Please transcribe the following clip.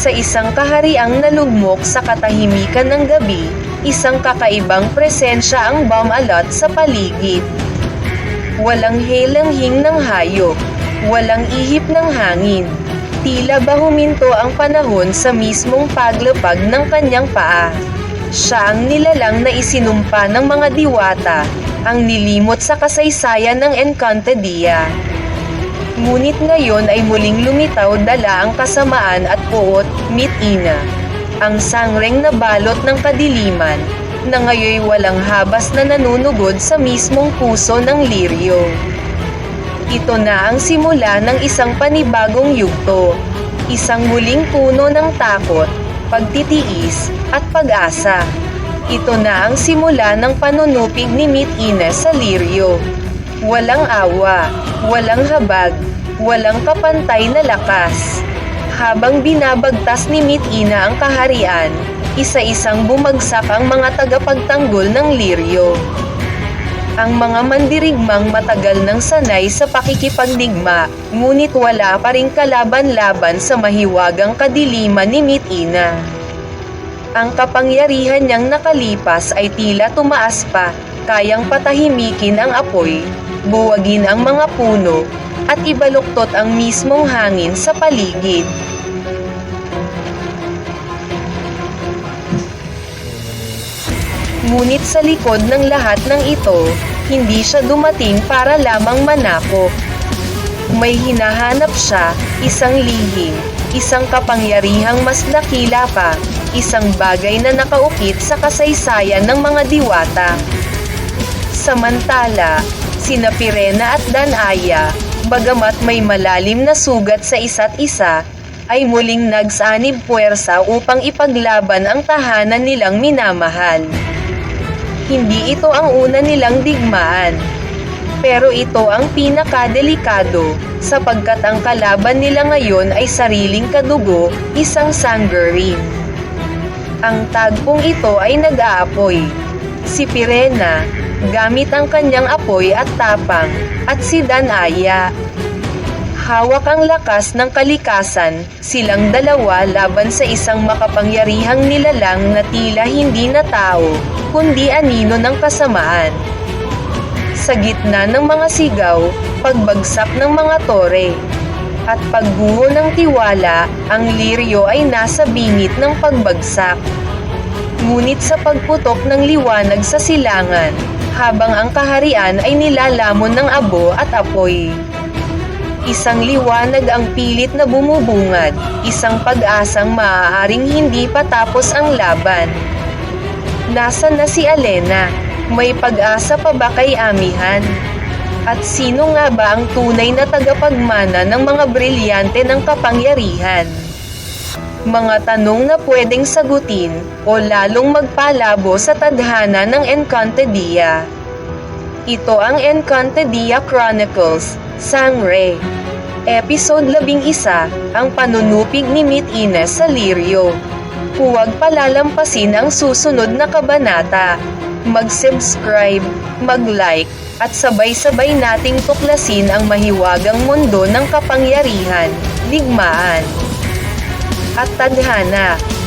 Sa isang kahariang nalugmok sa katahimikan ng gabi, isang kakaibang presensya ang bumalot sa paligid. Walang helanghing ng hayop, walang ihip ng hangin. Tila ba huminto ang panahon sa mismong paglapag ng kanyang paa. Siya ang nilalang na isinumpa ng mga diwata, ang nilimot sa kasaysayan ng Encantadia. Ngunit ngayon ay muling lumitaw dala ang kasamaan at puot, Mitina. Ang sangreng na balot ng kadiliman, na ngayoy walang habas na nanunugod sa mismong puso ng liryo. Ito na ang simula ng isang panibagong yugto, isang muling puno ng takot, pagtitiis, at pag-asa. Ito na ang simula ng panunupig ni Mitina sa liryo. Walang awa, walang habag, walang kapantay na lakas. Habang binabagtas ni Mitina ang kaharian, isa-isang bumagsak ang mga tagapagtanggol ng liryo. Ang mga mandirigmang matagal nang sanay sa pakikipagdigma, ngunit wala pa ring kalaban-laban sa mahiwagang kadiliman ni Mitina. Ang kapangyarihan niyang nakalipas ay tila tumaas pa, kayang patahimikin ang apoy, buwagin ang mga puno, at ibaluktot ang mismong hangin sa paligid. Ngunit sa likod ng lahat ng ito, hindi siya dumating para lamang manako. May hinahanap siya, isang lihim, isang kapangyarihang mas dakila pa, isang bagay na nakaukit sa kasaysayan ng mga diwata. Samantala, sina Pirena at Danaya, bagamat may malalim na sugat sa isa't isa, ay muling nagsanib puwersa upang ipaglaban ang tahanan nilang minamahal. Hindi ito ang una nilang digmaan. Pero ito ang pinakadelikado, sapagkat ang kalaban nila ngayon ay sariling kadugo, isang Sangrerin. Ang tagpong ito ay nag-aapoy. Si Pirena, gamit ang kanyang apoy at tapang, at si Danaya. Hawak ang lakas ng kalikasan, silang dalawa laban sa isang makapangyarihang nilalang na tila hindi na tao, kundi anino ng kasamaan. Sa gitna ng mga sigaw, pagbagsak ng mga tore, at pagguho ng tiwala, ang liryo ay nasa bingit ng pagbagsak. Ngunit sa pagputok ng liwanag sa silangan, habang ang kaharian ay nilalamon ng abo at apoy. Isang liwanag ang pilit na bumubungad, isang pag-asang maaaring hindi pa tapos ang laban. Nasaan na si Alena? May pag-asa pa ba kay Amihan? At sino nga ba ang tunay na tagapagmana ng mga brilyante ng kapangyarihan? Mga tanong na pwedeng sagutin o lalong magpalabo sa tadhana ng Encantadia. Ito ang Encantadia Chronicles, Sangre. Episode 11, ang panunupig ni Mit Ines sa Lirio. Huwag palalampasin ang susunod na kabanata. Mag-subscribe, mag-like, at sabay-sabay nating tuklasin ang mahiwagang mundo ng kapangyarihan, digmaan, at tadhana.